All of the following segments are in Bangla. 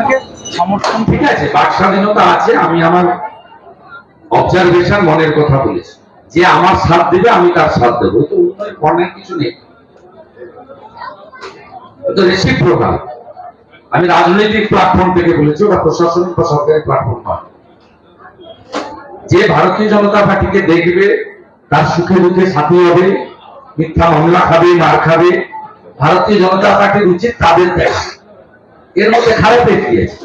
আপনাকে সমর্থন ঠিক আছে? বাক স্বাধীনতা আছে, আমি আমার অবজারভেশন মনের কথা বলেছি। যে আমার সাথ দেবে, আমি তার সাথ দেবো। তো কর্ণের কিছু নেই। রেসিপ্রোকাল আমি রাজনৈতিক প্ল্যাটফর্ম থেকে বলেছি, ওটা প্রশাসনিক বা সরকারি প্ল্যাটফর্ম নয়। যে ভারতীয় জনতা পার্টিকে দেখবে, তার সুখে দুঃখে সাথী হবে, মিথ্যা মামলা খাবে, মার খাবে, ভারতীয় জনতা পার্টির উচিত তাদের দেয় এর মধ্যে খারাপের কি আছে?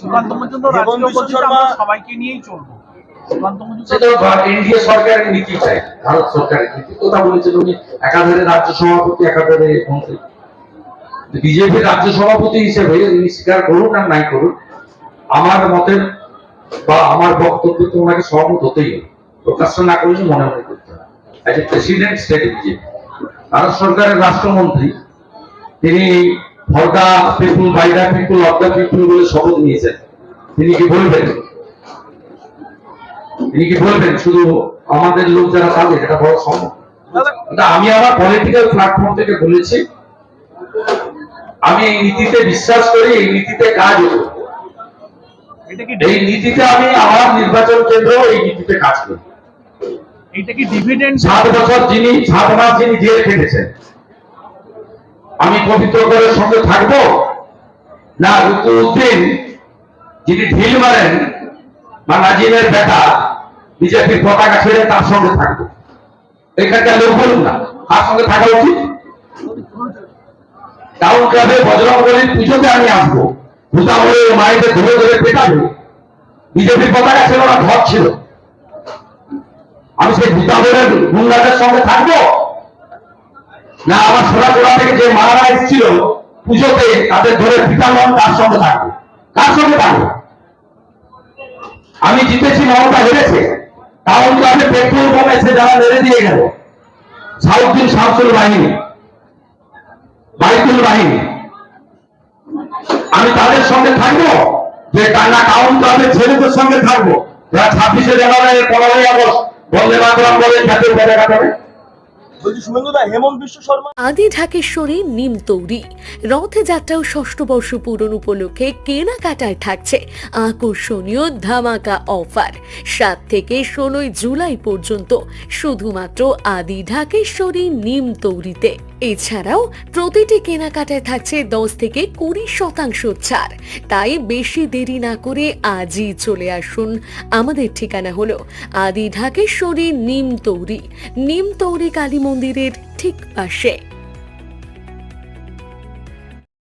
সুকান্ত মজুমদার হেমন্ত রাজ্য বিশ্ব বলছে শর্মা- আমরা সবাইকে নিয়েই চলবো। সুকান্ত মজুমদার সেটা এনডিএ সরকারের নীতি চাই ভারত সরকারের নীতি। কথা বলেছেন উনি একাধারে রাজ্য সভাপতি একাধারে মন্ত্রী। বিজেপির রাজ্য সভাপতি হিসেবে উনি স্বীকার করুন আর নাই করুন আমার মতের বা আমার বক্তব্য তো ওনাকে সহমত হতেই হবে। প্রকাশ না করলে মনে মনে করতে হবে। President state BJP. ভারত সরকারের রাষ্ট্রমন্ত্রী তিনি for people by the people of people বলে শপথ নিয়েছেন। তিনি কি বলবেন? তিনি কি বলবেন? শুধু আমাদের লোক যারা তাদের এটা বড় সম্ভব আমি আমার পলিটিক্যাল প্ল্যাটফর্ম থেকে বলেছি আমি এই নীতিতে বিশ্বাস করি এই নীতিতে কাজ হতো এই নীতিতে আমি আমার নির্বাচন কেন্দ্র এই নীতিতে কাজ করি এটা কি ডিভিডেন্ড সাত বছর যিনি সাত মাস যিনি জেল খেটেছেন আমি পবিত্র করের সঙ্গে থাকব? না রুকুদ্দিন যিনি ঢিল মারেন বা নাজিমের বেটা বিজেপির পতাকা ছেড়ে তার সঙ্গে থাকব। এখানকার লোক বলুন না তার সঙ্গে থাকা উচিত? টাউন ক্লাবে বজরং পুজোতে আমি আসব। ভূতাবলে মায়েদের ধরে ধরে পেটাবো। বিজেপির পতাকা ছিল না ঘর ছিল। আমি সেই ভূতাবলের গুন্ডাদের সঙ্গে থাকব? না, আমার সোনাচোড়া থেকে যে মারা এসেছিল পুজোতে, তাদের ধরে পিতামন তার সঙ্গে থাকব? কার সঙ্গে থাকব? আমি জিতেছি, মমতা হেরেছে। টাউন আমি পেট্রোল বোম এসে যারা মেরে দিয়ে গেল। সাউদ্দিন শামসুল বাহিনী। বাইতুল বাহিনী। আমি তাদের সঙ্গে থাকব? যে টানা টাউন ক্লাবের ছেলেদের সঙ্গে থাকব? যারা ছাব্বিশে জানুয়ারি, পনেরোই আগস্ট বন্দে মাতরম বলে জাতীয় পতাকা দেবে বলছি শুভেন্দুদা হেমন্ত বিশ্ব শর্মা আদি ঢাকেশ্বরী, নিম তৌরি। রথযাত্রা ও ষষ্ঠ বর্ষ পূরণ উপলক্ষে কেনাকাটায় থাকছে আকর্ষণীয় ধামাকা অফার। সাত থেকে ষোলোই জুলাই পর্যন্ত শুধুমাত্র আদি ঢাকেশ্বরী, নিম তৌরিতে। এছাড়াও প্রতিটি কেনাকাটায় থাকছে দশ থেকে কুড়ি শতাংশ ছাড়। তাই বেশি দেরি না করে আজই চলে আসুন। আমাদের ঠিকানা হলো আদি ঢাকেশ্বরী নিম তৌরি। নিম তৌরি কালী মন্দিরের ঠিক পাশে।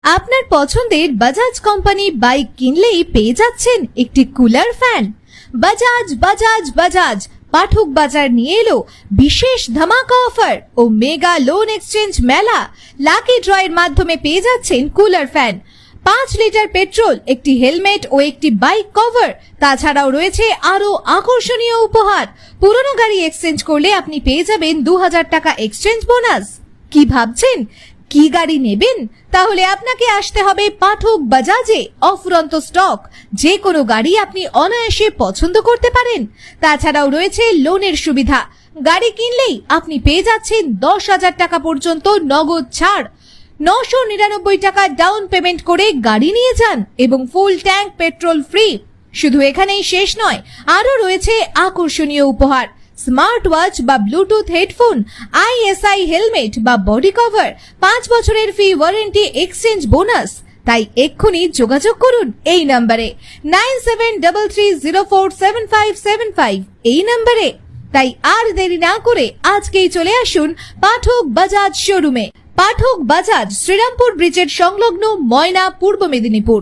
আপনার পছন্দের বাজাজ কোম্পানি বাইক কিনলেই পেয়ে যাচ্ছেন একটি কুলার ফ্যান বাজাজ বাজাজ বাজাজ পাঠক বাজার নিয়ে এলো বিশেষ ধামাকা অফার ও মেগা লোন এক্সচেঞ্জ মেলা। লাকি ড্রয়ের মাধ্যমে পেয়ে যাচ্ছেন কুলার ফ্যান। পাঁচ লিটার পেট্রোল, একটি হেলমেট ও একটি বাইক কভার। তাছাড়াও রয়েছে আরও আকর্ষণীয় উপহার। পুরনো গাড়ি এক্সচেঞ্জ করলে আপনি পেয়ে যাবেন দু হাজার টাকা এক্সচেঞ্জ বোনাস। কি ভাবছেন? কি গাড়ি নেবেন? তাহলে আপনাকে আসতে হবে পাঠক বাজাজে, অফুরন্ত স্টক। যে কোনো গাড়ি আপনি অনায়াসে পছন্দ করতে পারেন। তাছাড়াও রয়েছে লোনের সুবিধা। গাড়ি কিনলেই আপনি পেয়ে যাচ্ছেন দশ হাজার টাকা পর্যন্ত নগদ ছাড়। নশো নিরানব্বই টাকা ডাউন পেমেন্ট করে গাড়ি নিয়ে যান এবং ফুল ট্যাঙ্ক পেট্রোল ফ্রি শুধু এখানেই শেষ নয়, আরও রয়েছে আকর্ষণীয় উপহার। স্মার্ট ওয়াচ বা ব্লুটুথ হেডফোন আইএসআই হেলমেট বা বডি কভার, পাঁচ বছরের ফি ওয়ারেন্টি এক্সচেঞ্জ বোনাস। তাই এক্ষুনি যোগাযোগ করুন এই নম্বরে। Nine seven double three zero four seven five seven five এই নম্বরে। তাই আর দেরি না করে আজকেই চলে আসুন পাঠক বাজাজ শোরুমে। পাঠক বাজাজ শ্রীরামপুর ব্রিজের সংলগ্ন ময়না পূর্ব মেদিনীপুর।